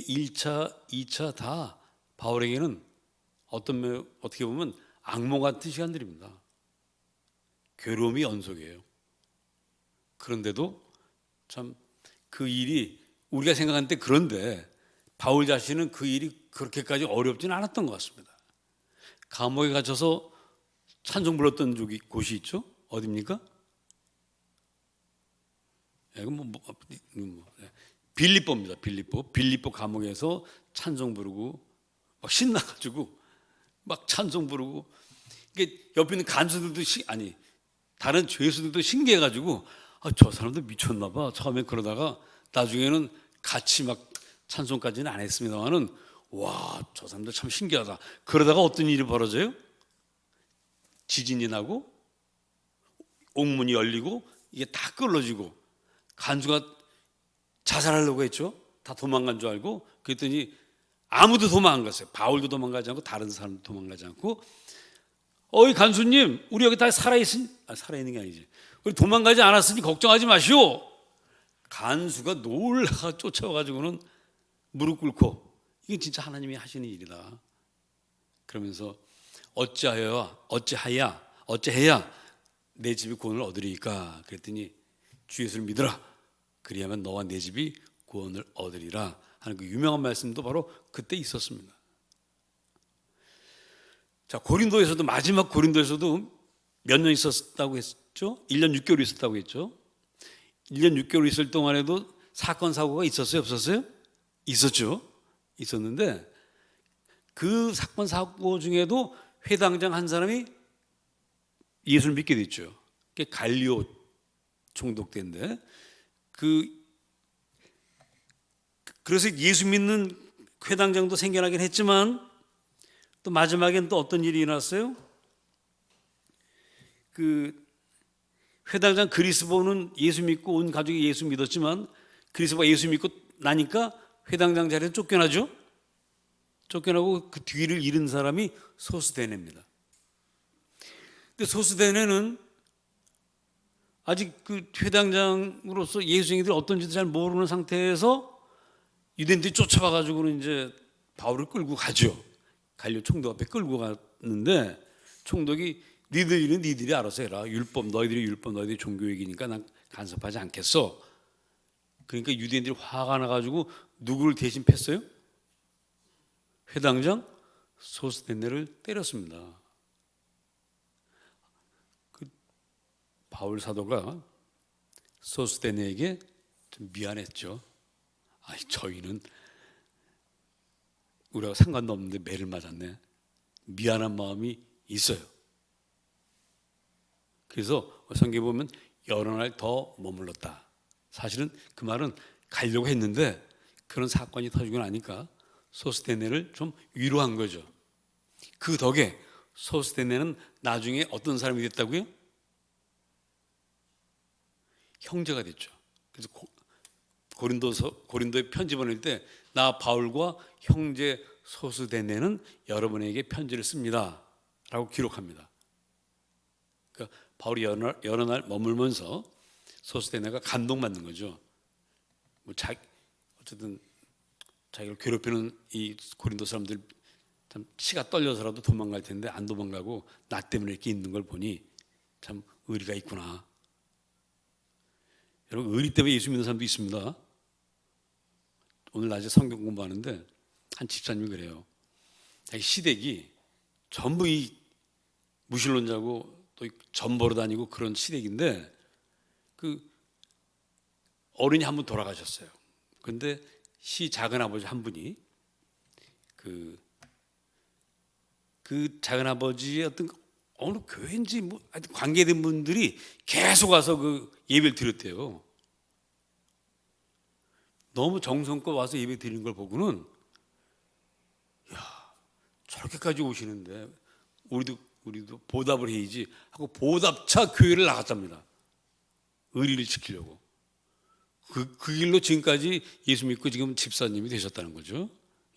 1차, 2차 다 바울에게는 어떤 면 어떻게 보면 악몽 같은 시간들입니다. 괴로움이 연속이에요. 그런데도 참 그 일이 우리가 생각할 때 그런데 바울 자신은 그 일이 그렇게까지 어렵지는 않았던 것 같습니다. 감옥에 갇혀서 찬송 불렀던 쪽이 곳이 있죠? 어디입니까? 예, 이건 뭐, 뭐, 뭐, 예. 빌립보입니다. 빌립보. 빌립보 감옥에서 찬송 부르고 막 신나가지고 막 찬송 부르고 이게 옆에 있는 간수들도 시, 아니 다른 죄수들도 신기해가지고 아, 저 사람도 미쳤나 봐. 처음에 그러다가 나중에는 같이 막 찬송까지는 안 했습니다만은 와, 저 사람들 참 신기하다. 그러다가 어떤 일이 벌어져요? 지진이 나고 옥문이 열리고 이게 다 끌어지고 간주가 자살하려고 했죠. 다 도망간 줄 알고 그랬더니 아무도 도망 안 갔어요. 바울도 도망가지 않고 다른 사람도 도망가지 않고. 어이 간수님 우리 여기 다 살아있으니 아, 살아있는 게 아니지. 우리 도망가지 않았으니 걱정하지 마시오. 간수가 놀라가 쫓아와가지고는 무릎 꿇고 이게 진짜 하나님이 하시는 일이다. 그러면서 어찌하여 어찌하야 어찌해야 내 집이 구원을 얻으리까? 그랬더니 주 예수를 믿으라 그리하면 너와 내 집이 구원을 얻으리라 하는 그 유명한 말씀도 바로 그때 있었습니다. 자, 고린도에서도 마지막 고린도에서도 몇 년 있었다고 했죠? 1년 6개월 있었다고 했죠? 1년 6개월 있을 동안에도 사건 사고가 있었어요, 없었어요? 있었죠. 있었는데 그 사건 사고 중에도 회당장 한 사람이 예수를 믿게 됐죠. 그게 갈리오 총독대인데 그 그래서 예수 믿는 회당장도 생겨나긴 했지만 또 마지막엔 또 어떤 일이 일어났어요? 그 회당장 그리스보는 예수 믿고 온 가족이 예수 믿었지만 그리스보가 예수 믿고 나니까 회당장 자리에 쫓겨나죠. 쫓겨나고 그 뒤를 잃은 사람이 소스데네입니다. 근데 소스데네는 아직 그 회당장으로서 예수님들이 어떤 지도 잘 모르는 상태에서 유대인들이 쫓아와 가지고는 이제 바울을 끌고 가죠. 갈려 총독 앞에 끌고 갔는데 총독이 니들 일은 니들이 알아서 해라. 율법 너희들이 율법 너희들이 종교 얘기니까 난 간섭하지 않겠어. 그러니까 유대인들이 화가 나 가지고 누구를 대신 팼어요? 회당장 소스데네를 때렸습니다. 바울 사도가 소스데네에게 좀 미안했죠. 아니 저희는 우리가 상관도 없는데 매를 맞았네. 미안한 마음이 있어요. 그래서 성경에 보면 여러 날 더 머물렀다. 사실은 그 말은 가려고 했는데 그런 사건이 터지고 나니까 소스테네를 좀 위로한 거죠. 그 덕에 소스테네는 나중에 어떤 사람이 됐다고요? 형제가 됐죠. 그래서 고린도서 고린도에 편지 보낼 때 나 바울과 형제 소스데네는 여러분에게 편지를 씁니다라고 기록합니다. 그러니까 바울이 여러 날, 여러 날 머물면서 소스데네가 감동받는 거죠. 뭐 자, 어쨌든 자기를 괴롭히는 이 고린도 사람들 참 치가 떨려서라도 도망갈 텐데 안 도망가고 나 때문에 이렇게 있는 걸 보니 참 의리가 있구나. 여러분 의리 때문에 예수 믿는 사람도 있습니다. 오늘 낮에 성경 공부하는데 한 집사님이 그래요. 시댁이 전부 이 무신론자고 또 전보로 다니고 그런 시댁인데 그 어른이 한 분 돌아가셨어요. 근데 시 작은 아버지 한 분이 그, 그 작은 아버지의 어떤 어느 교회인지 뭐 관계된 분들이 계속 와서 그 예배를 드렸대요. 너무 정성껏 와서 예배 드리는 걸 보고는 야 저렇게까지 오시는데 우리도 우리도 보답을 해야지 하고 보답차 교회를 나갔답니다. 의리를 지키려고 그, 그 길로 지금까지 예수 믿고 지금 집사님이 되셨다는 거죠.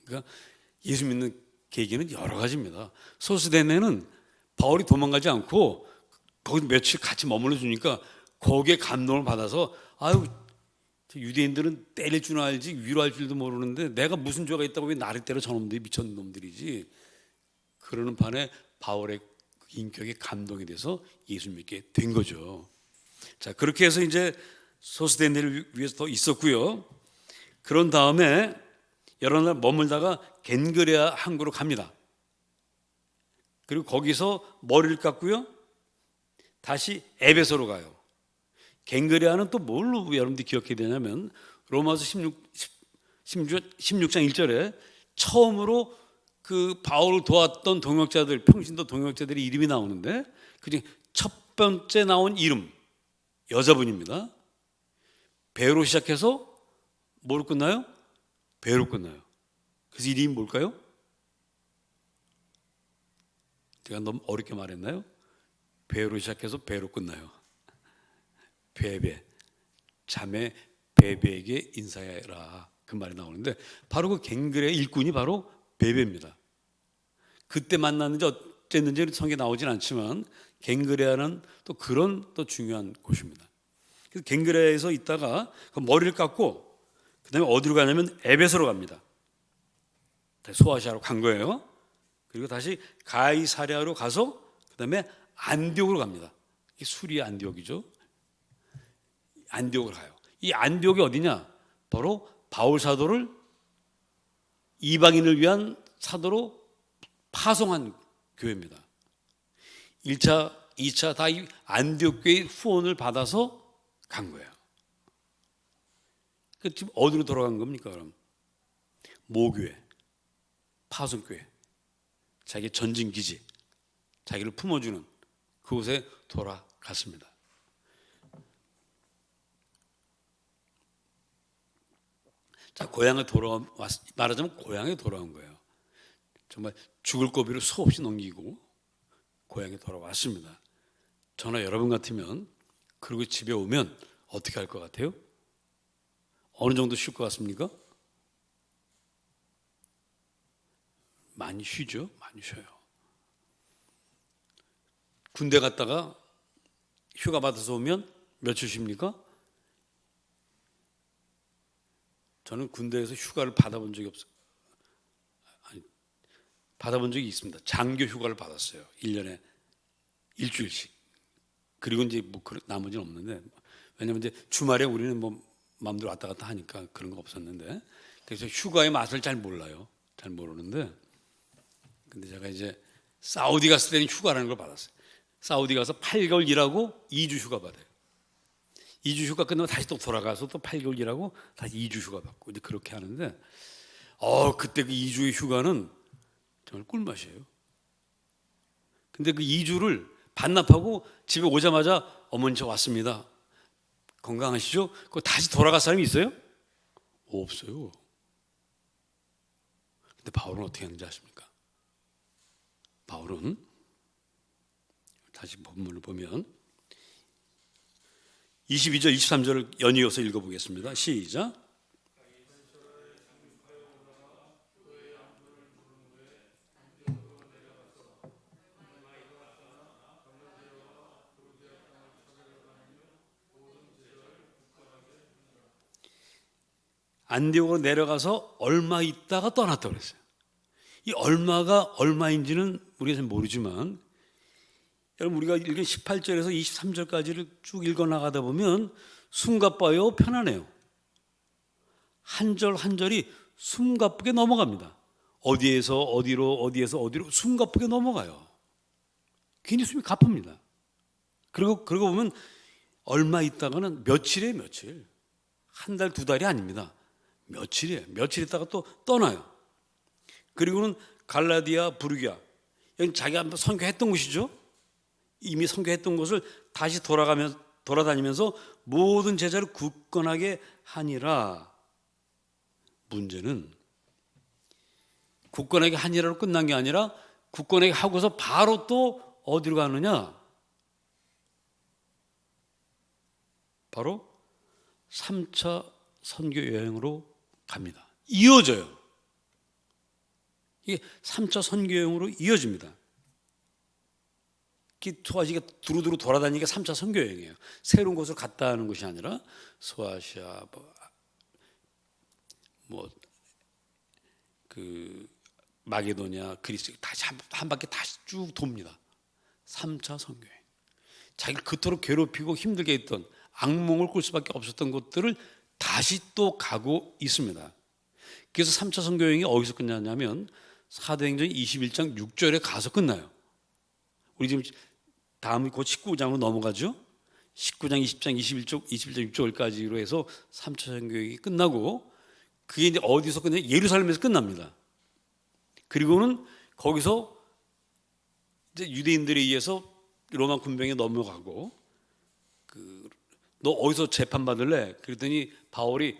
그러니까 예수 믿는 계기는 여러 가지입니다. 소스데네는 바울이 도망가지 않고 거기 며칠 같이 머물러 주니까 거기에 감동을 받아서 아유 유대인들은 때릴 줄 알지 위로할 줄도 모르는데 내가 무슨 죄가 있다고 왜 나를 때려 저놈들이 미쳤는 놈들이지 그러는 반에 바울의 인격에 감동이 돼서 예수 믿게 된 거죠. 자 그렇게 해서 이제 소스데네를 위해서 더 있었고요. 그런 다음에 여러 날 머물다가 겐그레아 항구로 갑니다. 그리고 거기서 머리를 깎고요. 다시 에베소로 가요. 갱그레아는 또 뭘로 여러분들이 기억해야 되냐면 로마서 16, 16, 16장 1절에 처음으로 그 바울을 도왔던 동역자들 평신도 동역자들의 이름이 나오는데 그중 첫 번째 나온 이름 여자분입니다. 배로 시작해서 뭐로 끝나요? 배로 끝나요. 그래서 이름이 뭘까요? 제가 너무 어렵게 말했나요? 배로 시작해서 배로 끝나요. 베베 자매 베베에게 인사해라 그 말이 나오는데 바로 그 갱글의 일꾼이 바로 베베입니다. 그때 만났는지 어쨌는지 성에 나오진 않지만 갱그레아는 또 그런 또 중요한 곳입니다. 그래서 갱그레아에서 있다가 그 머리를 깎고 그다음에 어디로 가냐면 에베소로 갑니다. 소아시아로 간 거예요. 그리고 다시 가이사랴로 가서 그다음에 안디옥으로 갑니다. 이 수리 안디옥이죠. 안디옥을 가요. 이 안디옥이 어디냐? 바로 바울 사도를 이방인을 위한 사도로 파송한 교회입니다. 1차, 2차 다 안디옥 교회 후원을 받아서 간 거예요. 그 지금 어디로 돌아간 겁니까, 그럼? 모교회, 파송교회, 자기 전진기지, 자기를 품어주는 그곳에 돌아갔습니다. 자, 고향에 돌아왔, 말하자면 고향에 돌아온 거예요. 정말 죽을 고비를 수없이 넘기고 고향에 돌아왔습니다. 저나 여러분 같으면 그리고 집에 오면 어떻게 할 것 같아요? 어느 정도 쉴 것 같습니까? 많이 쉬죠. 많이 쉬어요. 군대 갔다가 휴가 받아서 오면 며칠 쉽니까? 저는 군대에서 휴가를 받아본 적이 없어요. 받아본 적이 있습니다. 장교 휴가를 받았어요. 1년에 일주일씩. 그리고 이제 뭐 나머지는 없는데 왜냐면 이제 주말에 우리는 뭐 마음대로 왔다 갔다 하니까 그런 거 없었는데 그래서 휴가의 맛을 잘 몰라요. 잘 모르는데 근데 제가 이제 사우디 갔을 때는 휴가라는 걸 받았어요. 사우디 가서 8개월 일하고 2주 휴가 받아요. 2주 휴가 끝나면 다시 또 돌아가서 또 8개월 일하고 다시 2주 휴가 받고 이제 그렇게 하는데 어 그때 그 2주의 휴가는 정말 꿀맛이에요. 근데 그 2주를 반납하고 집에 오자마자 어머니 저 왔습니다. 건강하시죠? 그 다시 돌아갈 사람이 있어요? 없어요. 근데 바울은 어떻게 하는지 아십니까? 바울은 다시 본문을 보면 22절 23절을 연이어서 읽어보겠습니다. 시작. 안디옥으로 내려가서 얼마 있다가 떠났다고 그랬어요. 이 얼마가 얼마인지는 우리가 잘 모르지만 여러분 우리가 읽은 18절에서 23절까지를 쭉 읽어 나가다 보면 숨가빠요 편안해요. 한 절 한 절이 숨가쁘게 넘어갑니다. 어디에서 어디로 어디에서 어디로 숨가쁘게 넘어가요. 괜히 숨이 가쁩니다. 그리고 그러고 보면 얼마 있다가는 며칠에 며칠 한 달 두 달이 아닙니다. 며칠이에요. 며칠 있다가 또 떠나요. 그리고는 갈라디아 부르기아 여기 자기가 선교했던 곳이죠. 이미 선교했던 곳을 다시 돌아가면 돌아다니면서 모든 제자를 굳건하게 하니라. 문제는 굳건하게 하니라로 끝난 게 아니라 굳건하게 하고서 바로 또 어디로 가느냐? 바로 3차 선교 여행으로 갑니다. 이어져요. 이게 3차 선교 여행으로 이어집니다. 소아시가 두루두루 돌아다니니까 3차 선교 여행이에요. 새로운 곳을 갔다 하는 것이 아니라 소아시아, 뭐뭐그 마게도냐 그리스 다시 한, 한 바퀴 다시 쭉 돕니다. 3차 선교행. 자기를 그토록 괴롭히고 힘들게 했던 악몽을 꿀 수밖에 없었던 곳들을 다시 또 가고 있습니다. 그래서 3차 선교행이 어디서 끝났냐면 사도행전 21장 6절에 가서 끝나요. 우리 지금 다음 곧 19장으로 넘어가죠. 19장, 20장, 21쪽, 21장 6절까지로 해서 3차 선교행이 끝나고 그게 이제 어디서 끝나? 예루살렘에서 끝납니다. 그리고는 거기서 이제 유대인들에 의해서 로마 군병에 넘어가고 그 너 어디서 재판 받을래? 그랬더니 바울이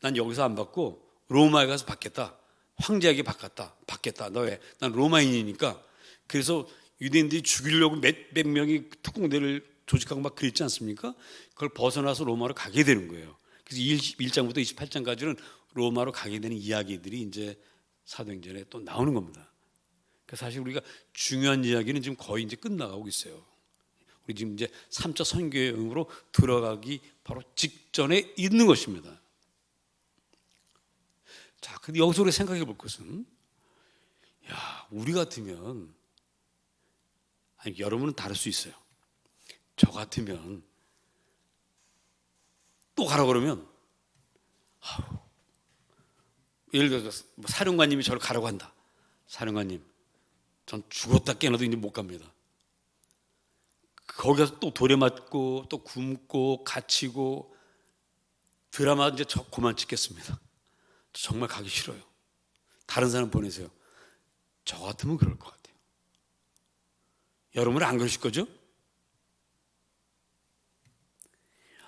난 여기서 안 받고 로마에 가서 받겠다. 황제에게 받겠다. 받겠다. 너 왜? 난 로마인이니까. 그래서 유대인들이 죽이려고 몇백 명이 특공대를 조직하고 막 그랬지 않습니까? 그걸 벗어나서 로마로 가게 되는 거예요. 그래서 1장부터 28장까지는 로마로 가게 되는 이야기들이 이제 사도행전에 또 나오는 겁니다. 그러니까 사실 우리가 중요한 이야기는 지금 거의 이제 끝나가고 있어요. 우리 지금 이제 3차 선교행으로 들어가기 바로 직전에 있는 것입니다. 자, 근데 여기서 우리 생각해 볼 것은 야, 우리 같으면 아니 여러분은 다를 수 있어요. 저 같으면 또 가라 그러면 아우, 예를 들어서 뭐 사령관님이 저를 가라고 한다. 사령관님, 전 죽었다 깨어나도 이제 못 갑니다. 거기서 또 돌에 맞고 또 굶고 갇히고 드라마 이제 저 그만 찍겠습니다. 저 정말 가기 싫어요. 다른 사람 보내세요. 저 같으면 그럴 것 같아요. 여러분은 안 그러실 거죠?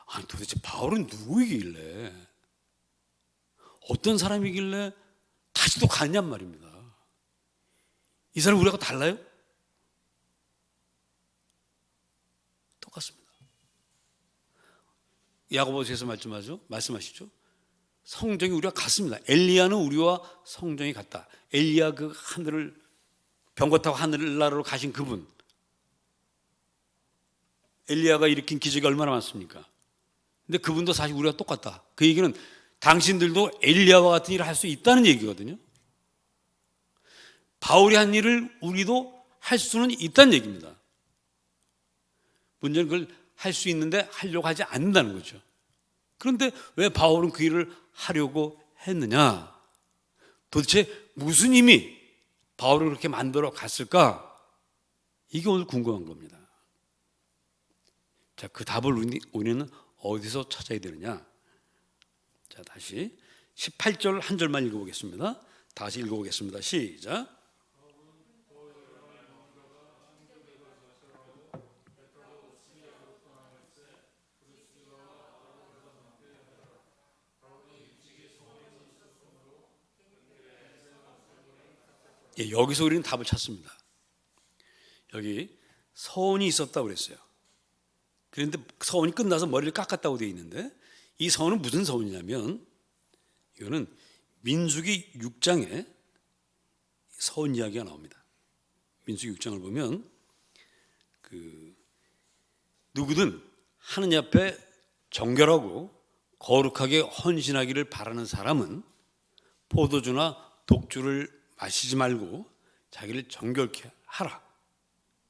아니 도대체 바울은 누구이길래 어떤 사람이길래 다시 또 갔냔 말입니다. 이 사람 우리하고 달라요? 똑같습니다. 야고보서에서 말씀하죠. 말씀하시죠. 성정이 우리와 같습니다. 엘리야는 우리와 성정이 같다. 엘리야 그 하늘을 병거 타고 하늘나라로 가신 그분. 엘리야가 일으킨 기적이 얼마나 많습니까? 근데 그분도 사실 우리가 똑같다. 그 얘기는 당신들도 엘리야와 같은 일을 할 수 있다는 얘기거든요. 바울이 한 일을 우리도 할 수는 있다는 얘기입니다. 문제는 그걸 할 수 있는데 하려고 하지 않는다는 거죠. 그런데 왜 바울은 그 일을 하려고 했느냐? 도대체 무슨 힘이 바울을 그렇게 만들어 갔을까? 이게 오늘 궁금한 겁니다. 자, 그 답을 우리는 어디서 찾아야 되느냐? 자, 다시 18절 한 절만 읽어보겠습니다. 다시 읽어보겠습니다. 시작. 예, 여기서 우리는 답을 찾습니다. 여기 서원이 있었다고 그랬어요. 그런데 서원이 끝나서 머리를 깎았다고 되어 있는데 이 서원은 무슨 서원이냐면 이거는 민수기 6장에 서원 이야기가 나옵니다. 민수기 6장을 보면 그 누구든 하느님 앞에 정결하고 거룩하게 헌신하기를 바라는 사람은 포도주나 독주를 마시지 말고 자기를 정결케 하라.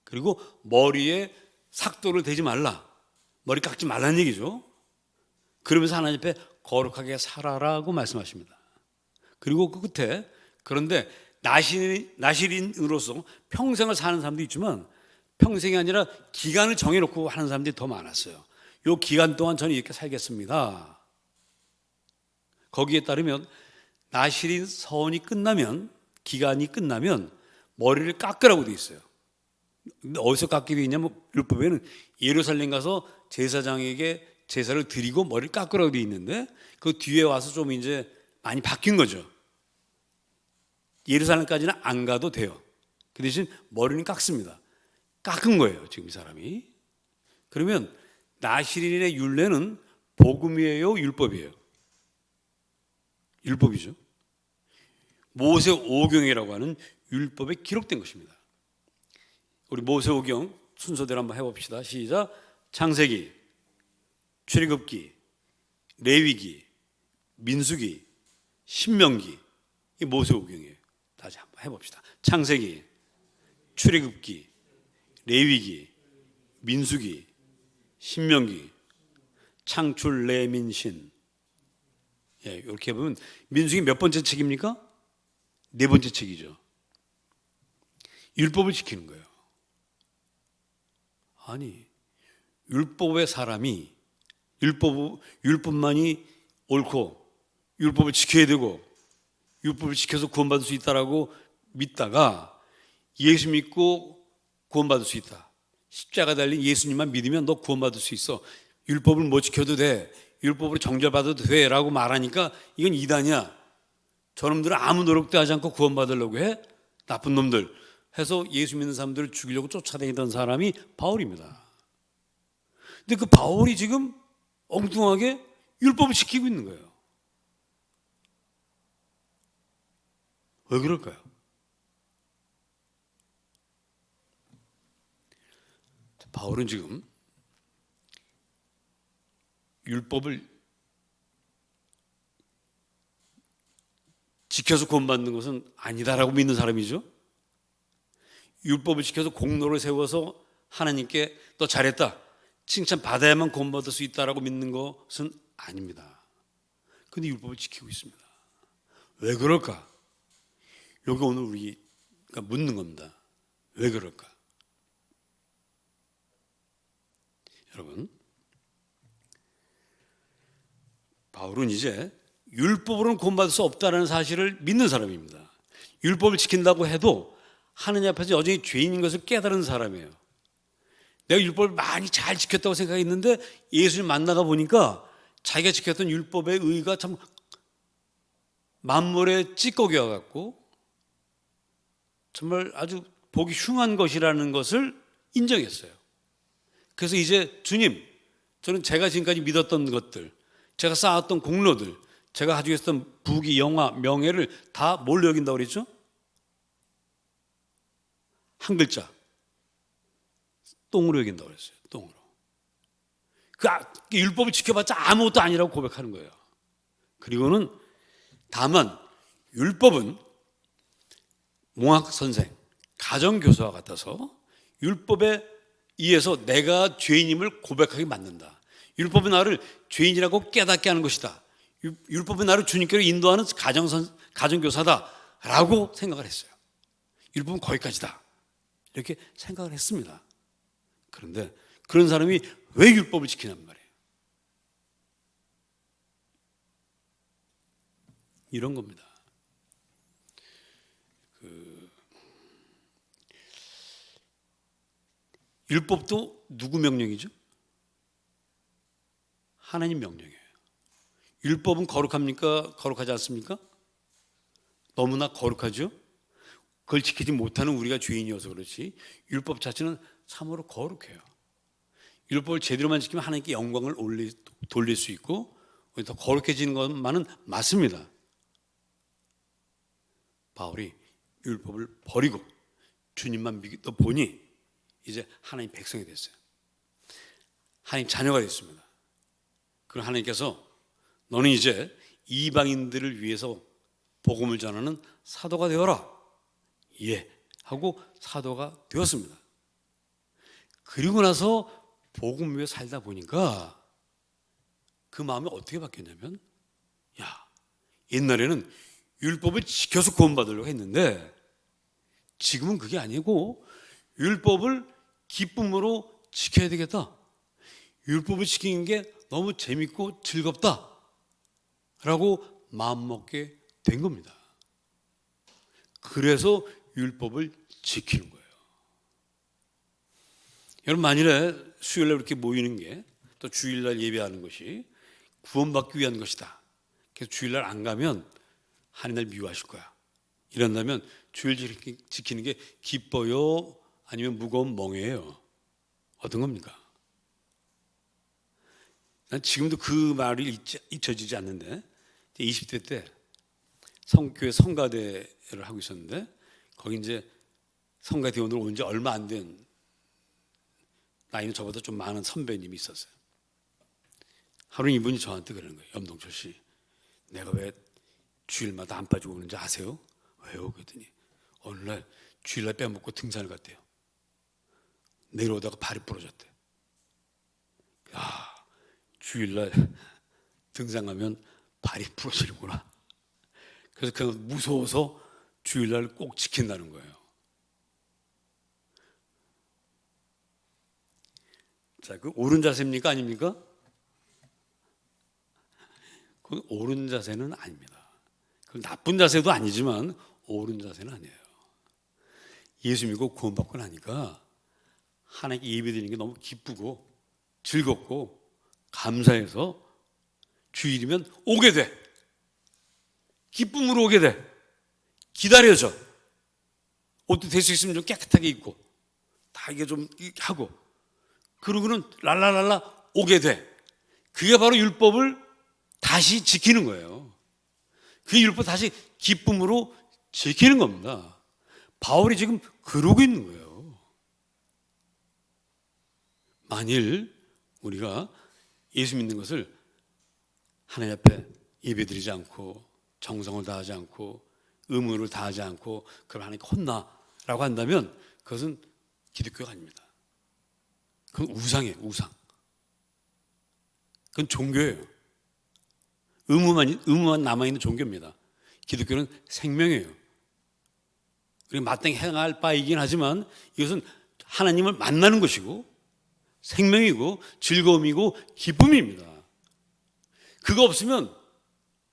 그리고 머리에 삭도를 대지 말라. 머리 깎지 말라는 얘기죠. 그러면서 하나님 앞에 거룩하게 살아라고 말씀하십니다. 그리고 그 끝에 그런데 나신, 나실인으로서 평생을 사는 사람도 있지만 평생이 아니라 기간을 정해놓고 하는 사람들이 더 많았어요. 요 기간 동안 저는 이렇게 살겠습니다. 거기에 따르면 나실인 서원이 끝나면 기간이 끝나면 머리를 깎으라고 돼 있어요. 어디서 깎게 돼 있냐면 율법에는 예루살렘 가서 제사장에게 제사를 드리고 머리를 깎으라고 돼 있는데 그 뒤에 와서 좀 이제 많이 바뀐 거죠. 예루살렘까지는 안 가도 돼요. 그 대신 머리는 깎습니다. 깎은 거예요, 지금 이 사람이. 그러면 나시린의 율례는 복음이에요, 율법이에요? 율법이죠. 모세 오경이라고 하는 율법에 기록된 것입니다. 우리 모세 오경 순서대로 한번 해봅시다. 시작. 창세기, 출애굽기, 레위기, 민수기, 신명기, 이 모세 오경이에요. 다시 한번 해봅시다. 창세기, 출애굽기, 레위기, 민수기, 신명기, 창출, 레민신. 예, 이렇게 보면 민수기 몇 번째 책입니까? 네 번째 책이죠. 율법을 지키는 거예요. 아니, 율법의 사람이 율법 율법만이 옳고 율법을 지켜야 되고 율법을 지켜서 구원받을 수 있다라고 믿다가 예수 믿고 구원받을 수 있다. 십자가 달린 예수님만 믿으면 너 구원받을 수 있어. 율법을 못 지켜도 돼. 율법으로 정죄받아도 돼라고 말하니까 이건 이단이야. 저놈들은 아무 노력도 하지 않고 구원받으려고 해. 나쁜 놈들. 해서 예수 믿는 사람들을 죽이려고 쫓아다니던 사람이 바울입니다. 근데 그 바울이 지금 엉뚱하게 율법을 지키고 있는 거예요. 왜 그럴까요? 바울은 지금 율법을 지켜서 구원받는 것은 아니다라고 믿는 사람이죠. 율법을 지켜서 공로를 세워서 하나님께 너 잘했다. 칭찬 받아야만 구원받을 수 있다라고 믿는 것은 아닙니다. 근데 율법을 지키고 있습니다. 왜 그럴까? 여기 오늘 우리가 묻는 겁니다. 왜 그럴까? 여러분, 바울은 이제 율법으로는 구원받을 수 없다는 사실을 믿는 사람입니다. 율법을 지킨다고 해도 하느님 앞에서 여전히 죄인인 것을 깨달은 사람이에요. 내가 율법을 많이 잘 지켰다고 생각했는데 예수를 만나가 보니까 자기가 지켰던 율법의 의의가 참 만물의 찌꺼기와 같고 정말 아주 보기 흉한 것이라는 것을 인정했어요. 그래서 이제 주님, 저는 제가 지금까지 믿었던 것들, 제가 쌓았던 공로들, 제가 가지고 있었던 부귀, 영화, 명예를 다 뭘로 여긴다고 그랬죠? 한 글자. 똥으로 여긴다고 그랬어요. 똥으로. 그 아- 그 율법을 지켜봤자 아무것도 아니라고 고백하는 거예요. 그리고는 다만 율법은 몽학 선생, 가정 교수와 같아서 율법에 의해서 내가 죄인임을 고백하게 만든다. 율법은 나를 죄인이라고 깨닫게 하는 것이다. 율- 율법은 나를 주님께로 인도하는 가정 선 가정 교사다라고 생각을 했어요. 율법은 거기까지다. 이렇게 생각을 했습니다. 그런데 그런 사람이 왜 율법을 지키냔 말이에요. 이런 겁니다. 그 율법도 누구 명령이죠? 하나님 명령이에요. 율법은 거룩합니까? 거룩하지 않습니까? 너무나 거룩하죠? 그걸 지키지 못하는 우리가 죄인이어서 그렇지 율법 자체는 참으로 거룩해요. 율법을 제대로만 지키면 하나님께 영광을 올리, 돌릴 수 있고 더 거룩해지는 것만은 맞습니다. 바울이 율법을 버리고 주님만 믿다 보니 이제 하나님 백성이 됐어요. 하나님 자녀가 됐습니다. 그럼 하나님께서 너는 이제 이방인들을 위해서 복음을 전하는 사도가 되어라. 예. 하고 사도가 되었습니다. 그리고 나서 복음 위에 살다 보니까 그 마음이 어떻게 바뀌었냐면 야, 옛날에는 율법을 지켜서 구원받으려고 했는데 지금은 그게 아니고 율법을 기쁨으로 지켜야 되겠다. 율법을 지키는 게 너무 재밌고 즐겁다. 라고 마음먹게 된 겁니다. 그래서 율법을 지키는 거예요. 여러분 만일에 수요일날 이렇게 모이는 게 또 주일날 예배하는 것이 구원받기 위한 것이다. 그래서 주일날 안 가면 하나님 날 미워하실 거야. 이런다면 주일 지키는 게 기뻐요? 아니면 무거운 멍해요? 어떤 겁니까? 난 지금도 그 말이 잊혀지지 않는데 20대 때 성교회 성가대를 하고 있었는데 거기 이제 성가대원으로 온 지 얼마 안 된 나이는 저보다 좀 많은 선배님이 있었어요. 하루 이분이 저한테 그러는 거예요. 염동철 씨, 내가 왜 주일마다 안 빠지고 오는지 아세요? 왜요? 그랬더니 어느 날 주일날 빼먹고 등산을 갔대요. 내려오다가 발이 부러졌대. 야, 주일날 등산 가면 발이 부러지는구나. 그래서 그 무서워서 주일날 꼭 지킨다는 거예요. 자, 그 옳은 자세입니까? 아닙니까? 그 옳은 자세는 아닙니다. 그 나쁜 자세도 아니지만 옳은 자세는 아니에요. 예수 믿고 구원받고 나니까 하나님께 예배드리는 게 너무 기쁘고 즐겁고 감사해서 주일이면 오게 돼. 기쁨으로 오게 돼. 기다려져. 옷도 될 수 있으면 좀 깨끗하게 입고 다 이게 좀 하고 그러고는 랄랄랄라 오게 돼. 그게 바로 율법을 다시 지키는 거예요. 그 율법 다시 기쁨으로 지키는 겁니다. 바울이 지금 그러고 있는 거예요. 만일 우리가 예수 믿는 것을 하나님 앞에 예배드리지 않고 정성을 다하지 않고 의무를 다하지 않고 그럼 하나님께 혼나라고 한다면 그것은 기독교가 아닙니다. 그건 우상이에요, 우상. 그건 종교예요. 의무만, 의무만 남아있는 종교입니다. 기독교는 생명이에요. 우리가 마땅히 행할 바이긴 하지만 이것은 하나님을 만나는 것이고 생명이고 즐거움이고 기쁨입니다. 그거 없으면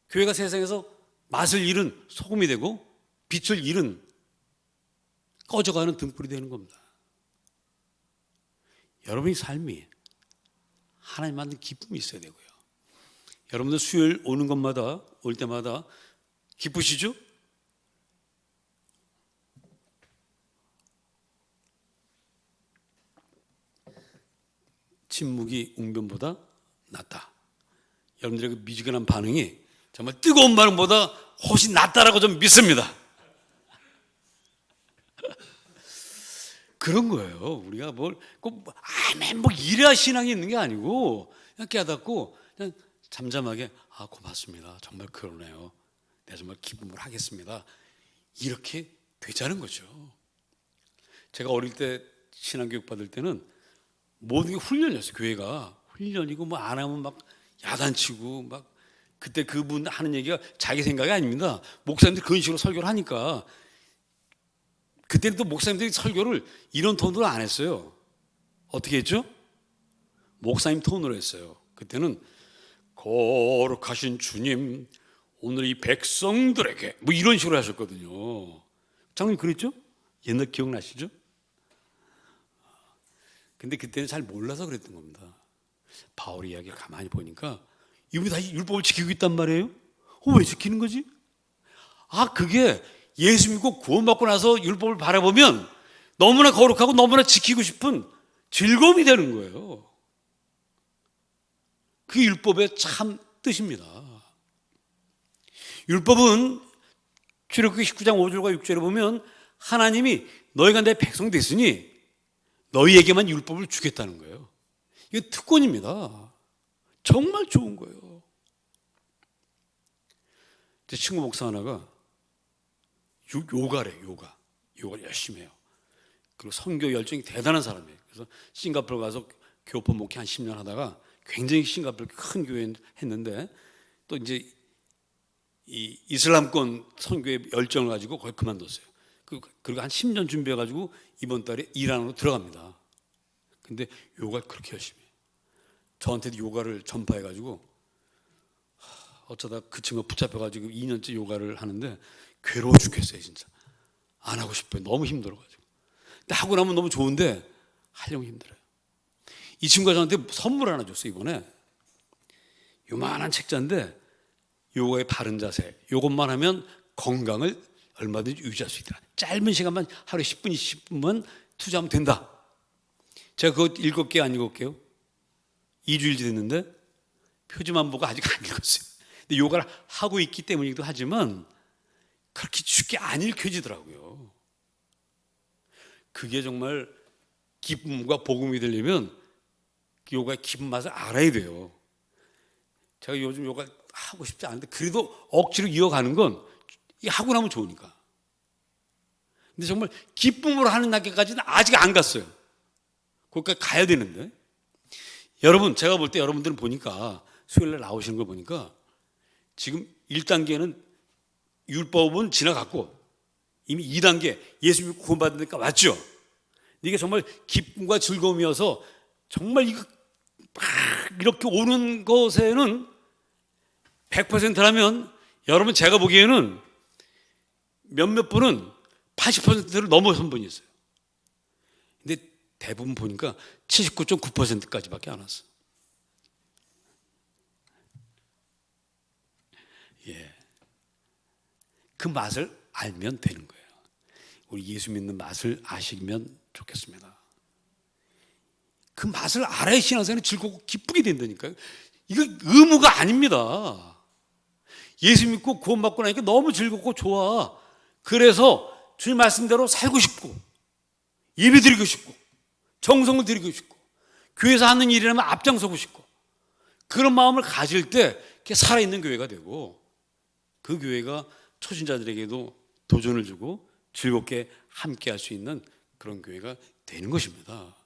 교회가 세상에서 맛을 잃은 소금이 되고 빛을 잃은 꺼져가는 등불이 되는 겁니다. 여러분의 삶이 하나님 만든 기쁨이 있어야 되고요. 여러분들 수요일 오는 것마다 올 때마다 기쁘시죠? 침묵이 웅변보다 낫다. 여러분들의 그 미지근한 반응이 정말 뜨거운 반응보다 훨씬 낫다라고 좀 믿습니다. 그런 거예요. 우리가 뭘 꼭 아멘 뭐 이래야 신앙이 있는 게 아니고 그냥 깨닫고 그냥 잠잠하게 아 고맙습니다. 정말 그러네요. 내가 정말 기쁨을 하겠습니다. 이렇게 되자는 거죠. 제가 어릴 때 신앙교육 받을 때는 모든 게 훈련이었어요. 교회가 훈련이고 뭐 안 하면 막 야단치고 막 그때 그분 하는 얘기가 자기 생각이 아닙니다. 목사님들이 그런 식으로 설교를 하니까 그때는 또 목사님들이 설교를 이런 톤으로 안 했어요. 어떻게 했죠? 목사님 톤으로 했어요. 그때는 거룩하신 주님, 오늘 이 백성들에게 뭐 이런 식으로 하셨거든요. 장님 그랬죠? 옛날 기억나시죠? 근데 그때는 잘 몰라서 그랬던 겁니다. 바울 이야기 가만히 보니까 이분이 다 율법을 지키고 있단 말이에요? 어, 왜 지키는 거지? 아, 그게 예수 믿고 구원받고 나서 율법을 바라보면 너무나 거룩하고 너무나 지키고 싶은 즐거움이 되는 거예요. 그 율법의 참 뜻입니다. 율법은 출애굽기 19장 5절과 6절에 보면 하나님이 너희가 내 백성 됐으니 너희에게만 율법을 주겠다는 거예요. 이거 특권입니다. 정말 좋은 거예요. 제 친구 목사 하나가 요 가래, 요가. 요가 열심히 해요. 그리고 선교 열정이 대단한 사람이에요. 그래서 싱가포르 가서 교포 목회 한 10년 하다가 굉장히 싱가포르 큰 교회 했는데 또 이제 이 이슬람권 선교에 열정을 가지고 거의 그만뒀어요. 그, 그리고 한 10년 준비해가지고 이번 달에 이란으로 들어갑니다. 근데 요가 그렇게 열심히. 저한테도 요가를 전파해가지고 어쩌다 그 친구가 붙잡혀가지고 2년째 요가를 하는데 괴로워 죽겠어요, 진짜. 안 하고 싶어요. 너무 힘들어가지고. 근데 하고 나면 너무 좋은데 하려고 힘들어요. 이 친구가 저한테 선물 하나 줬어요, 이번에. 요만한 책자인데 요거의 바른 자세, 요것만 하면 건강을 얼마든지 유지할 수 있다. 짧은 시간만 하루에 10분, 20분만 투자하면 된다. 제가 그거 읽을게요, 안 읽을게요? 2주일 됐는데 표지만 보고 아직 안 읽었어요. 근데 요가를 하고 있기 때문이기도 하지만 그렇게 쉽게 안 읽혀지더라고요. 그게 정말 기쁨과 복음이 되려면 그 요가의 기쁜 맛을 알아야 돼요. 제가 요즘 요가 하고 싶지 않은데 그래도 억지로 이어가는 건 하고 나면 좋으니까. 근데 정말 기쁨으로 하는 날까지는 아직 안 갔어요. 거기까지 가야 되는데. 여러분, 제가 볼 때 여러분들은 보니까 수요일 날 나오시는 걸 보니까 지금 1단계는 율법은 지나갔고 이미 2단계 예수 믿고 구원받으니까 왔죠. 이게 정말 기쁨과 즐거움이어서 정말 이거 막 이렇게 오는 것에는 100%라면 여러분 제가 보기에는 몇몇 분은 80%를 넘어선 분이 있어요. 대부분 보니까 79.9%까지밖에 안 왔어. 예. 그 맛을 알면 되는 거예요. 우리 예수 믿는 맛을 아시면 좋겠습니다. 그 맛을 알아야 신앙생활이 즐겁고 기쁘게 된다니까요. 이거 의무가 아닙니다. 예수 믿고 구원받고 나니까 너무 즐겁고 좋아. 그래서 주님 말씀대로 살고 싶고 예배 드리고 싶고 정성을 드리고 싶고 교회에서 하는 일이라면 앞장서고 싶고 그런 마음을 가질 때 살아있는 교회가 되고 그 교회가 초신자들에게도 도전을 주고 즐겁게 함께 할 수 있는 그런 교회가 되는 것입니다.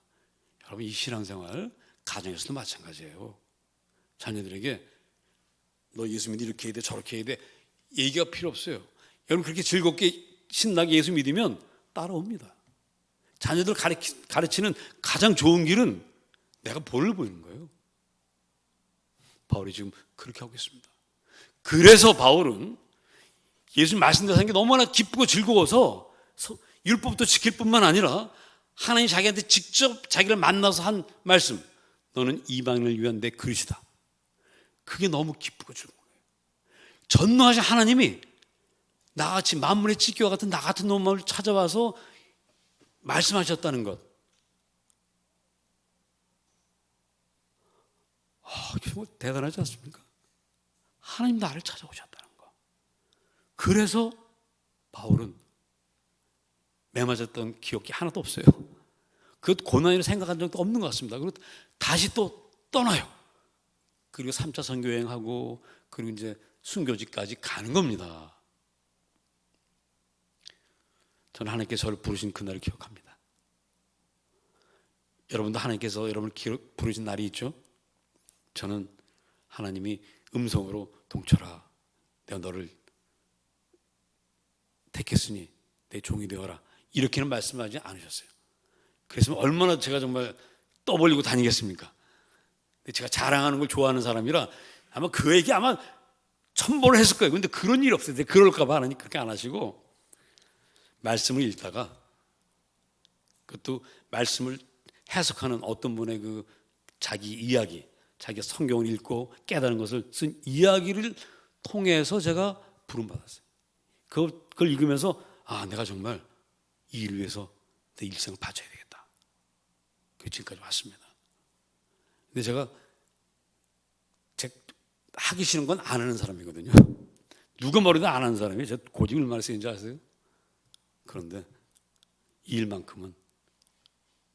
여러분 이 신앙생활 가정에서도 마찬가지예요. 자녀들에게 너 예수 믿 이렇게 해야 돼 저렇게 해야 돼 얘기가 필요 없어요. 여러분 그렇게 즐겁게 신나게 예수 믿으면 따라옵니다. 자녀들 가르치는 가장 좋은 길은 내가 본을 보이는 거예요. 바울이 지금 그렇게 하고 있습니다. 그래서 바울은 예수님 말씀대로 사는 게 너무나 기쁘고 즐거워서 율법도 지킬 뿐만 아니라 하나님 자기한테 직접 자기를 만나서 한 말씀 너는 이방인을 위한 내 그릇이다. 그게 너무 기쁘고 즐거워요. 전능하신 하나님이 나같이 만물의 찢기와 같은 나 같은 놈을 찾아와서 말씀하셨다는 것. 아, 정말 대단하지 않습니까? 하나님 나를 찾아오셨다는 거. 그래서 바울은 매 맞았던 기억이 하나도 없어요. 그 고난이를 생각한 적도 없는 것 같습니다. 그리고 다시 또 떠나요. 그리고 3차 선교여행하고 그리고 이제 순교지까지 가는 겁니다. 저는 하나님께서 저를 부르신 그날을 기억합니다. 여러분도 하나님께서 여러분을 부르신 날이 있죠? 저는 하나님이 음성으로 동철아, 내가 너를 택했으니 내 종이 되어라. 이렇게는 말씀하지 않으셨어요. 그래서 얼마나 제가 정말 떠벌리고 다니겠습니까? 제가 자랑하는 걸 좋아하는 사람이라 아마 그에게 아마 첨보를 했을 거예요. 근데 그런 일이 없어요. 그럴까봐 하나님 그렇게 안 하시고 말씀을 읽다가 그것도 말씀을 해석하는 어떤 분의 그 자기 이야기, 자기 성경을 읽고 깨달은 것을 쓴 이야기를 통해서 제가 부름받았어요. 그걸 읽으면서 아, 내가 정말 이 일을 위해서 내 일생을 바쳐야 되겠다. 그 지금까지 왔습니다. 근데 제가 제 하기 싫은 건 안 하는 사람이거든요. 누가 머리도 안 하는 사람이 제 고집을 얼마나 쓰는지 아세요? 그런데 이 일만큼은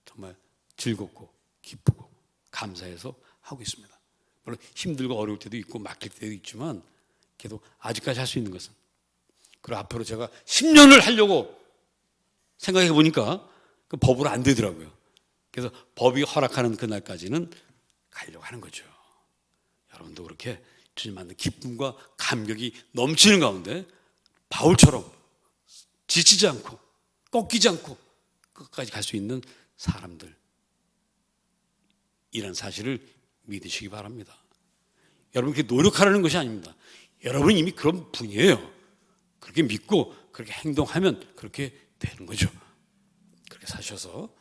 정말 즐겁고 기쁘고 감사해서 하고 있습니다. 물론 힘들고 어려울 때도 있고 막힐 때도 있지만 그래도 아직까지 할 수 있는 것은 그리고 앞으로 제가 10년을 하려고 생각해 보니까 그 법으로 안 되더라고요. 그래서 법이 허락하는 그날까지는 가려고 하는 거죠. 여러분도 그렇게 주님 만난 기쁨과 감격이 넘치는 가운데 바울처럼 지치지 않고 꺾이지 않고 끝까지 갈 수 있는 사람들 이런 사실을 믿으시기 바랍니다. 여러분 그렇게 노력하라는 것이 아닙니다. 여러분 이미 그런 분이에요. 그렇게 믿고 그렇게 행동하면 그렇게 되는 거죠. 그렇게 사셔서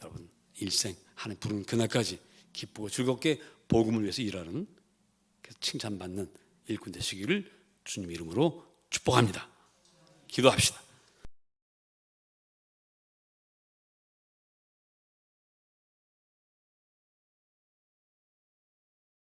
여러분 일생 하나님 부르는 그날까지 기쁘고 즐겁게 복음을 위해서 일하는 칭찬받는 일꾼 되시기를 주님 이름으로 축복합니다. 기도합시다.